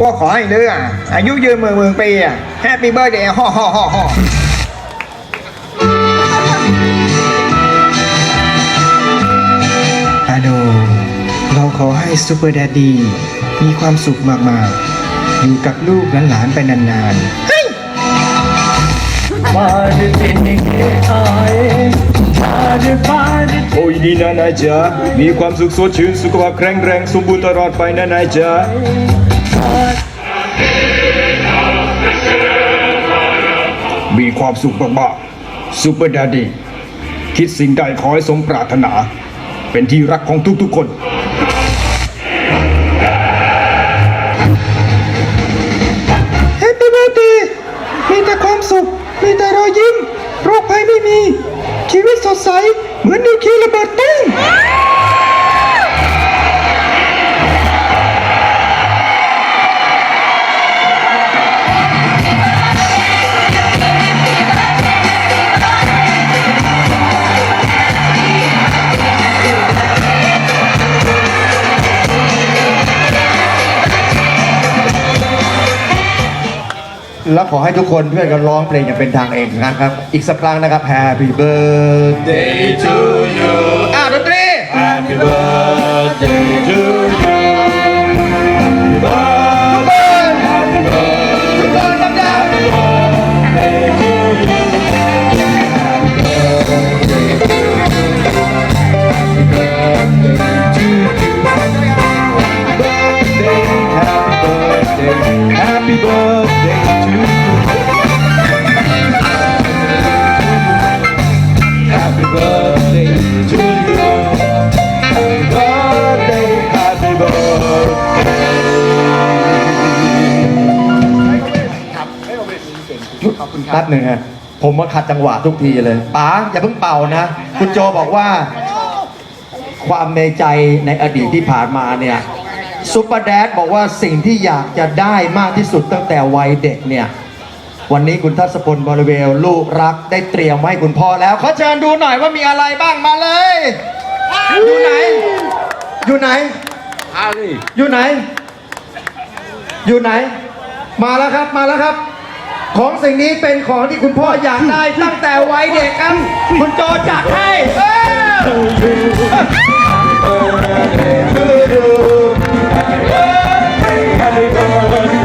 ว่าขอให้เรืออายุยืนหมื่นหมื่นปีอะแฮปปี้เบิร์ดเดย์ฮ่อฮ่อฮ่อฮ่อฮัลโหลเราขอให้ซูเปอร์แดดดี้มีความสุขมาก ๆ อยู่กับลูกหลานๆไปนานๆโอ้ยดีนะนายจ๊ะมีความสุขสดชื่นสุขภาพแข็งแรงสมบูรณ์ตลอดไปนะนายจ๊ะ ความสุขมากๆซูเปอร์ดดดี้คิดสิ่งใดขอให้สมปรารถนา เป็นที่รักของทุกๆคน แฮปปี้เบิร์ดเดย์มีแต่ความสุข มีแต่รอยยิ้ม โรคภัยไม่มี ชีวิตสดใส เหมือนนิวเคลียร์ระเบิดตุ้ม แล้วขอให้ทุกคนเพื่อนกันร้องเพลงอย่างเป็นทางเอกนะครับ อีกสักครั้งนะครับ Happy birthday to you อ้าวดนตรี Happy birthday to you แป๊บหนึ่งฮะผมมาขัดจังหวะทุกทีเลยป๋าอย่าเพิ่งเป่านะ คุณโจบอกว่า ความในใจในอดีตที่ผ่านมาเนี่ยซุปเปอร์แดดบอกว่าสิ่งที่อยากจะได้มากที่สุดตั้งแต่วัยเด็กเนี่ย วันนี้คุณทัศพลบริเวลลูกรักได้เตรียมไว้ให้คุณพ่อแล้วขอเชิญดูหน่อยว่ามีอะไรบ้างมาเลย อยู่ไหน อยู่ไหน อยู่ไหน อยู่ไหน มาแล้วครับมาแล้วครับ ของสิ่งนี้เป็นของที่คุณพ่ออยากได้ตั้งแต่วัยเด็กครับ คุณโจจัดให้เออ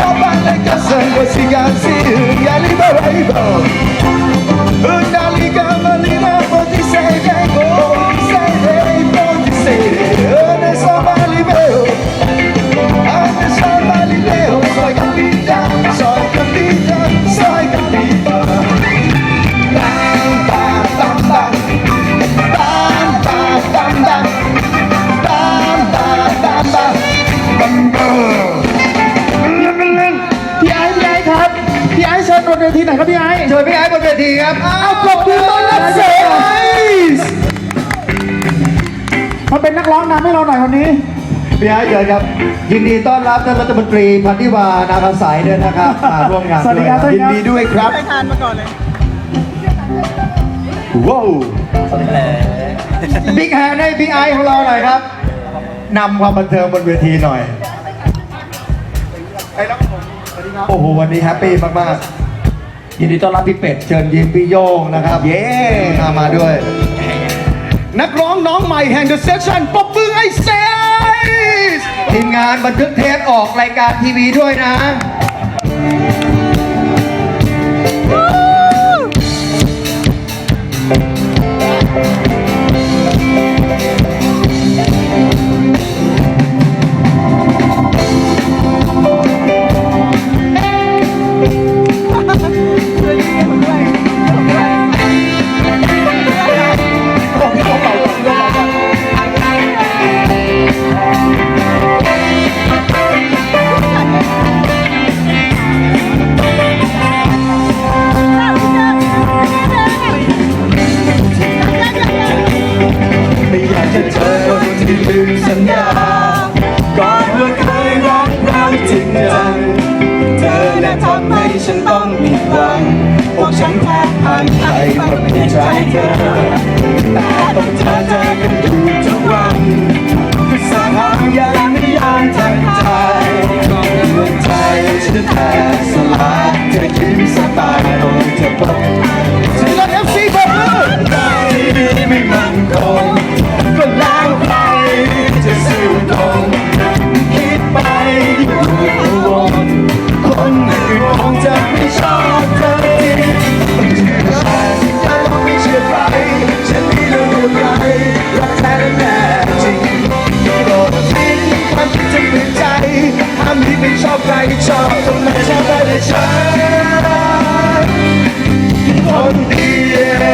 ต้องมาเกียร พี่ไอ้เชิญครับ ยินดีต้อนรับท่านรัฐมนตรีพันธิวานาคาสายด้วยนะครับมาร่วมงานสวัสดีครับด้วยยินดีด้วยครับทานมาก่อนเลยโอ้ว้าวบิ๊กแฮนให้พี่ไอซ์ของเราหน่อยครับนำความบันเทิงบนเวทีหน่อยโอ้โหวันนี้แฮปปี้มากๆยินดีต้อนรับพี่เป็ดเชิญยิ้มพี่โยงนะครับ เย้มามาด้วย นักร้องน้องใหม่แห่ง The Section ปรบมือไอ้เซส ทีมงานบันทึกเทปออกรายการทีวีด้วยนะ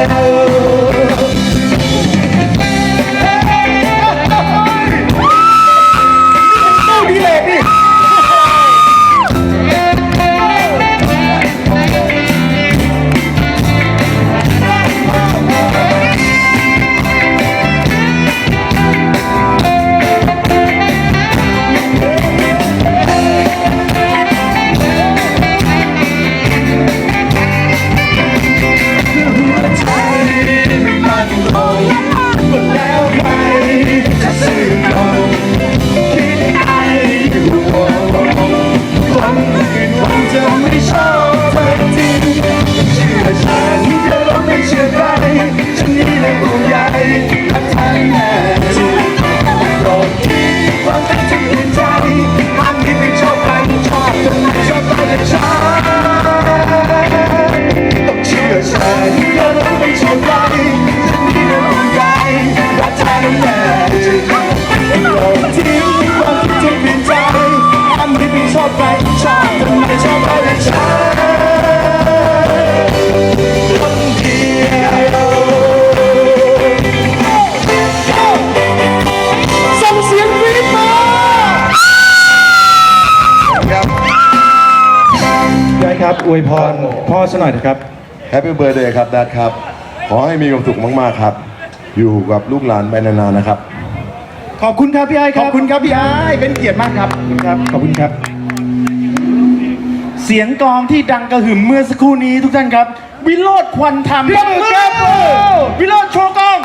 ย ครชอบทำไมชอบใครแต่ฉันคนเดียวส่งเสียงรี๊ดมาได้ครับอวยพรพ่อซะหน่อยนะครับ ปปี้เบ t ร์ a เดย์ครับดัดครับ ขอให้มีความสุขมากๆครับ อยู่กับลูกหลานไปนานๆนะครับ ขอบคุณครับพี่ไอ้คขรัอบคุณครับพี่ไอ้ายเป็นเกียรติมากครับขอบคุณครับขอบคุณครับ เสียงกลองที่ดังกระหึ่มเมื่อสักครู่นี้ทุกท่านครับ วิโรธควันธรรมพี่มือครับวิโรธโชว์กลอง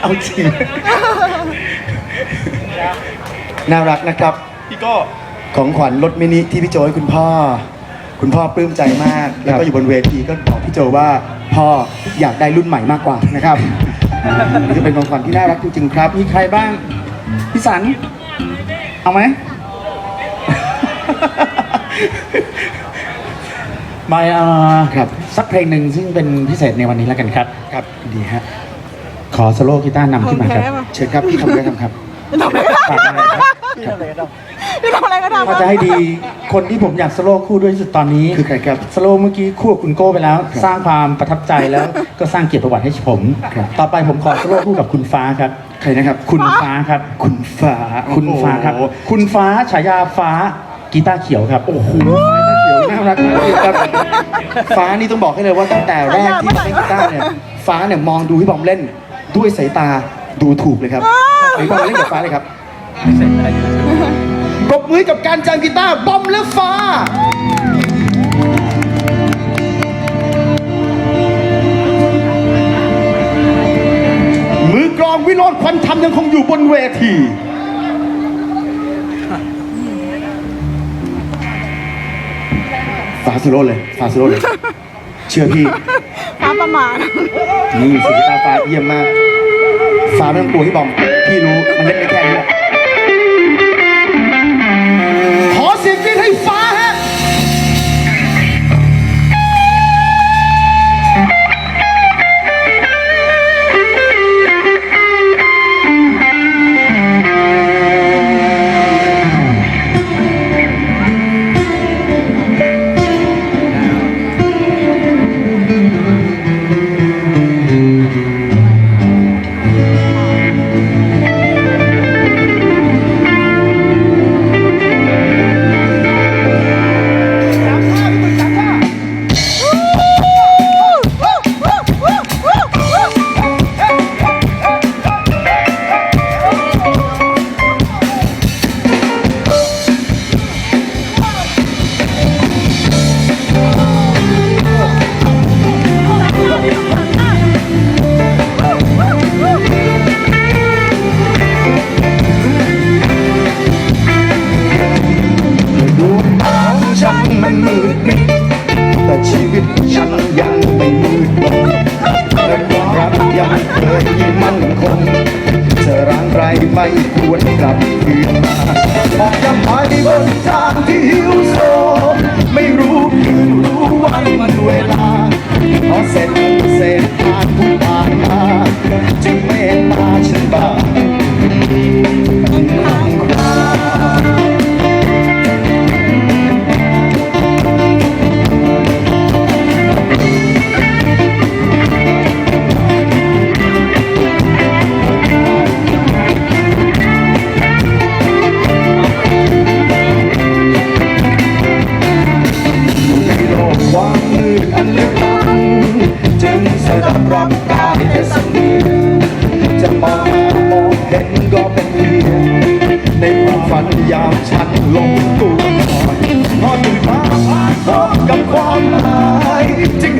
เอาจริงน่ารักนะครับพี่ก็ ของขวัญรถมินิที่พี่โจให้คุณพ่อ คุณพ่อปลื้มใจมาก แล้วก็อยู่บนเวทีก็บอกพี่โจว่าพ่ออยากได้รุ่นใหม่มากกว่านะครับนี่จะเป็นของขวัญที่น่ารักจริงๆครับ มีใครบ้างพี่สันเอาไหม มาเอ่อครับ สักเพลงหนึ่งซึ่งเป็นพิเศษในวันนี้แล้วกันครับ ครับ ดีฮะ ขอโซโล่กีตาร์นำขึ้นมาครับ เชิญครับ พี่ทำได้ทำครับ ฝากอะไรครับ พี่ทำอะไรก็ ทำถ้าจะให้ดีคนที่ผมอยากสโลว์คู่ด้วยที่สุดตอนนี้คือใครครับ สโลว์เมื่อกี้คู่กับคุณโก้ไปแล้ว สร้างความประทับใจแล้วก็สร้างเกียรติประวัติให้ผม ครับ ต่อไปผมขอสโลว์คู่กับคุณฟ้าครับ ใครนะครับ คุณฟ้าครับ คุณฟ้า คุณฟ้าครับโอ้โหคุณฟ้าฉายาฟ้ากีตาร์เขียวครับ โอ้โหเขียวน่ารักมากเลยครับ ฟ้านี่ต้องบอกให้เลยว่าตั้งแต่แรกที่มาเล่นกีตาร์เนี่ย ฟ้าเนี่ยมองดูพี่บอมเล่นด้วยสายตาดูถูกเลยครับพี่บอมเล่นกับฟ้าเลยครับ ปรบมือกับการจังกีตาร์บอมและฟ้า มือกลองวิโรธควันธรรมยังคงอยู่บนเวทีฟาสโลเลยฟาสโลเลย เชื่อพี่ ฟ้าประมาณนี่สิกตาร์ฟ้าเยี่ยมมาก ฟ้าไม่ต้องกลัวพี่บอม พี่รู้มันเล่นแค่นี้แ I. to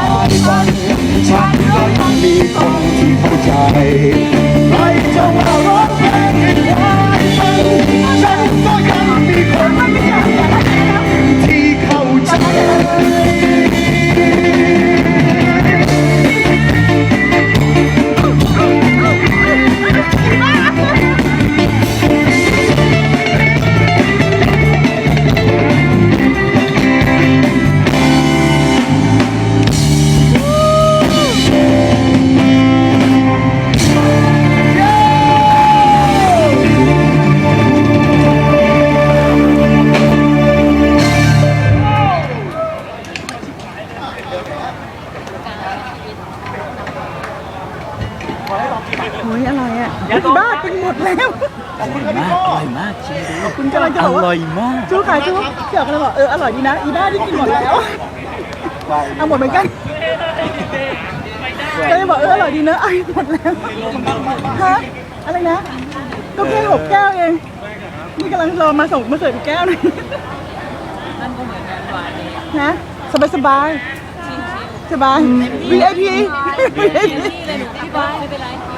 ายวันฉันก็ยังมีคนที่เข้าใจใครจะว่าร้องเพลงให้ได้ฉันก็ยังมีคนไม่อยาก ร่อยดีนะ อีบ้าที่กินหมดแล้วเอาหมดเหมือนกันก็เลยบอกเอออร่อยดีเนอะไอ้หมดแล้วฮะอะไรนะ ก็แค่หกแก้วเองนี่กำลังรอมาส่งมาเสิร์ฟอีกแก้วหนึงนะ สบายสบายสบาย VIP VIP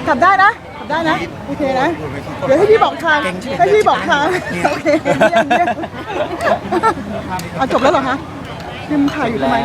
กลับได้นะกลับ ได้นะ โอเคนะ เดี๋ยวให้พี่บอกทางให้พี่บอกทางโอเคเยี่ยมเยี่ยมเอาจบแล้วเหรอคะยังถ่ายอยู่ทำไม